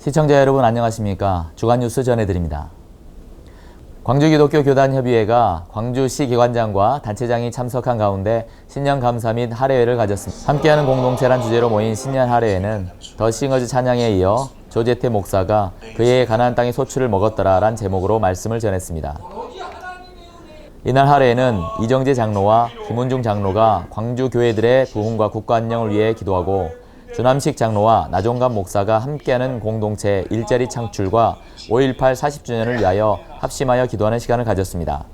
시청자 여러분 안녕하십니까? 주간 뉴스 전해드립니다. 광주기독교 교단협의회가 광주시 기관장과 단체장이 참석한 가운데 신년 감사 및 할애회를 가졌습니다. 함께하는 공동체란 주제로 모인 신년 할애회는 더 싱어즈 찬양에 이어 조재태 목사가 그의 가나안 땅의 소출을 먹었더라란 제목으로 말씀을 전했습니다. 이날 할애회는 이정재 장로와 김은중 장로가 광주 교회들의 부흥과 국가 안녕을 위해 기도하고 조남식 장로와 나종감 목사가 함께하는 공동체 일자리 창출과 5.18 40주년을 위하여 합심하여 기도하는 시간을 가졌습니다.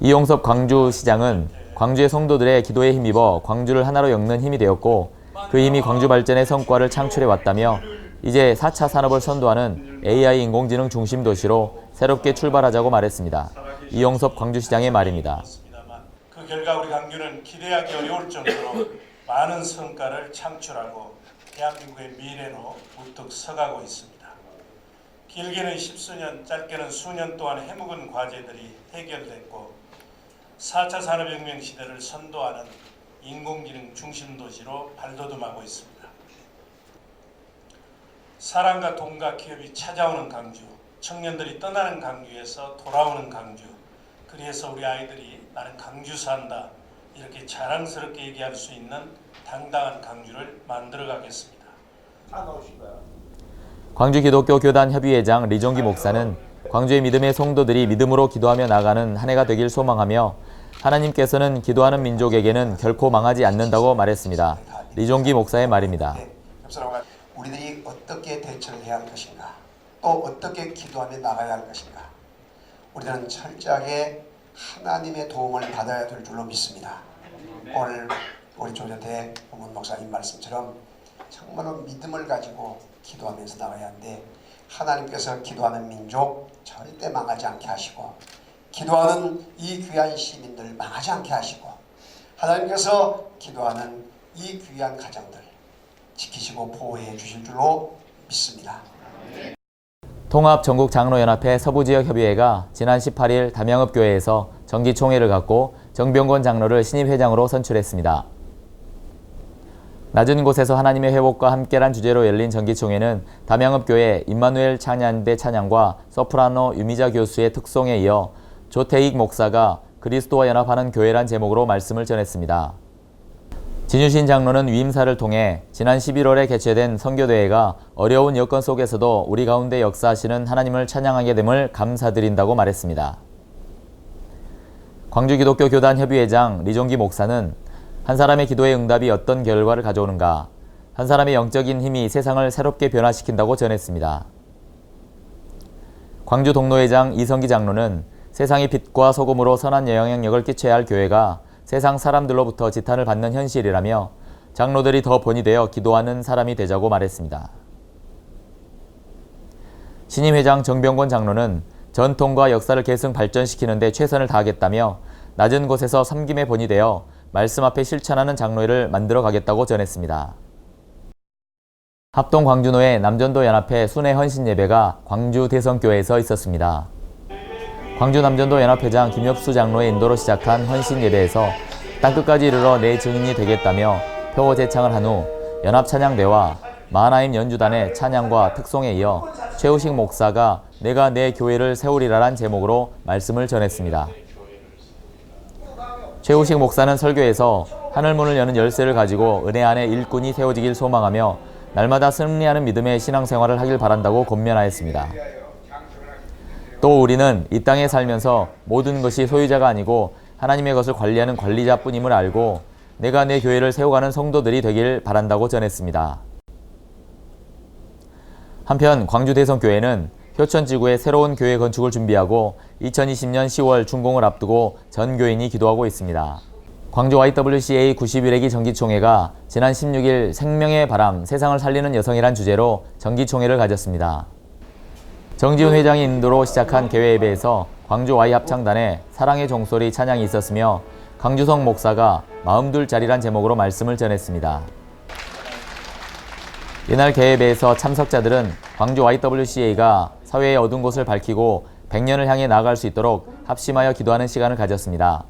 이용섭 광주시장은 광주의 성도들의 기도에 힘입어 광주를 하나로 엮는 힘이 되었고 그 힘이 광주 발전의 성과를 창출해 왔다며 이제 4차 산업을 선도하는 AI 인공지능 중심 도시로 새롭게 출발하자고 말했습니다. 이용섭 광주시장의 말입니다. 그 결과 우리 광주는 기대하기 어려울 정도로 많은 성과를 창출하고 대한민국의 미래로 우뚝 서가고 있습니다. 길게는 십수년, 짧게는 수년 동안 해묵은 과제들이 해결됐고 4차 산업혁명 시대를 선도하는 인공지능 중심 도시로 발돋움하고 있습니다. 사랑과 돈과 기업이 찾아오는 강주, 청년들이 떠나는 강주에서 돌아오는 강주, 그래서 우리 아이들이 나는 강주 산다 이렇게 자랑스럽게 얘기할 수 있는 당당한 강주를 만들어 가겠습니다. 광주 기독교 교단 협의회장 리종기 목사는 광주의 믿음의 성도들이 믿음으로 기도하며 나가는 한 해가 되길 소망하며 하나님께서는 기도하는 민족에게는 결코 망하지 않는다고 말했습니다. 리종기 목사의 말입니다. 옆사람과 우리들이 어떻게 대처를 해야 할 것인가 또 어떻게 기도하며 나가야 할 것인가 우리는 철저하게 하나님의 도움을 받아야 될 줄로 믿습니다 오늘 우리 조재태 부문 목사님 말씀처럼 정말로 믿음을 가지고 기도하면서 나가야 하는데 하나님께서 기도하는 민족 절대 망하지 않게 하시고 기도하는 이 귀한 시민들 망하지 않게 하시고 하나님께서 기도하는 이 귀한 가정들 지키시고 보호해 주실 줄로 믿습니다. 통합 전국 장로연합회 서부지역 협의회가 지난 18일 담양읍교회에서 정기총회를 갖고 정병권 장로를 신입 회장으로 선출했습니다. 낮은 곳에서 하나님의 회복과 함께란 주제로 열린 정기총회는 담양읍교회 임마누엘 찬양대 찬양과 소프라노 유미자 교수의 특송에 이어 조태익 목사가 그리스도와 연합하는 교회란 제목으로 말씀을 전했습니다. 진유신 장로는 위임사를 통해 지난 11월에 개최된 선교대회가 어려운 여건 속에서도 우리 가운데 역사하시는 하나님을 찬양하게 됨을 감사드린다고 말했습니다. 광주기독교 교단 협의회장 리종기 목사는 한 사람의 기도의 응답이 어떤 결과를 가져오는가, 한 사람의 영적인 힘이 세상을 새롭게 변화시킨다고 전했습니다. 광주 동로회장 이성기 장로는 세상의 빛과 소금으로 선한 영향력을 끼쳐야 할 교회가 세상 사람들로부터 지탄을 받는 현실이라며 장로들이 더 본이 되어 기도하는 사람이 되자고 말했습니다. 신임 회장 정병권 장로는 전통과 역사를 계승 발전시키는 데 최선을 다하겠다며 낮은 곳에서 섬김의 본이 되어 말씀 앞에 실천하는 장로회를 만들어 가겠다고 전했습니다. 합동 광주노회 남전도 연합회 순회 헌신 예배가 광주 대성교회에서 있었습니다. 광주 남전도 연합회장 김엽수 장로의 인도로 시작한 헌신 예배에서 땅끝까지 이르러 내 증인이 되겠다며 표어 제창을 한 후 연합 찬양대와 마하나임 연주단의 찬양과 특송에 이어 최우식 목사가 내가 내 교회를 세우리라란 제목으로 말씀을 전했습니다. 최우식 목사는 설교에서 하늘문을 여는 열쇠를 가지고 은혜 안에 일꾼이 세워지길 소망하며 날마다 승리하는 믿음의 신앙생활을 하길 바란다고 권면하였습니다. 또 우리는 이 땅에 살면서 모든 것이 소유자가 아니고 하나님의 것을 관리하는 관리자뿐임을 알고 내가 내 교회를 세워가는 성도들이 되길 바란다고 전했습니다. 한편 광주 대성교회는 효천지구에 새로운 교회 건축을 준비하고 2020년 10월 준공을 앞두고 전 교인이 기도하고 있습니다. 광주 YWCA 91회기 정기총회가 지난 16일 생명의 바람, 세상을 살리는 여성이란 주제로 정기총회를 가졌습니다. 정지훈 회장이 인도로 시작한 개회 예배에서 광주 Y 합창단의 사랑의 종소리 찬양이 있었으며 강주성 목사가 마음둘 자리란 제목으로 말씀을 전했습니다. 이날 개회배에서 참석자들은 광주 YWCA가 사회의 어두운 곳을 밝히고 100년을 향해 나아갈 수 있도록 합심하여 기도하는 시간을 가졌습니다.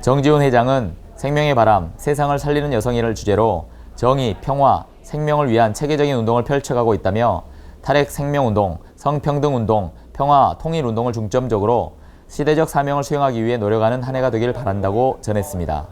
정지훈 회장은 생명의 바람, 세상을 살리는 여성이를 주제로 정의, 평화, 생명을 위한 체계적인 운동을 펼쳐가고 있다며 탈핵 생명운동, 성평등운동, 평화 통일운동을 중점적으로 시대적 사명을 수행하기 위해 노력하는 한 해가 되길 바란다고 전했습니다.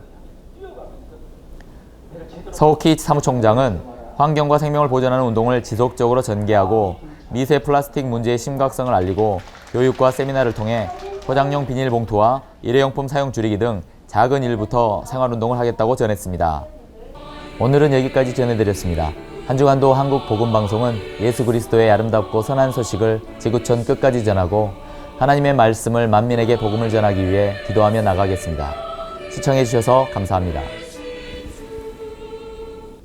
서욱희 사무총장은 환경과 생명을 보존하는 운동을 지속적으로 전개하고 미세 플라스틱 문제의 심각성을 알리고 교육과 세미나를 통해 포장용 비닐봉투와 일회용품 사용 줄이기 등 작은 일부터 생활운동을 하겠다고 전했습니다. 오늘은 여기까지 전해드렸습니다. 한 주간도 한국 복음 방송은 예수 그리스도의 아름답고 선한 소식을 지구촌 끝까지 전하고 하나님의 말씀을 만민에게 복음을 전하기 위해 기도하며 나가겠습니다. 시청해 주셔서 감사합니다.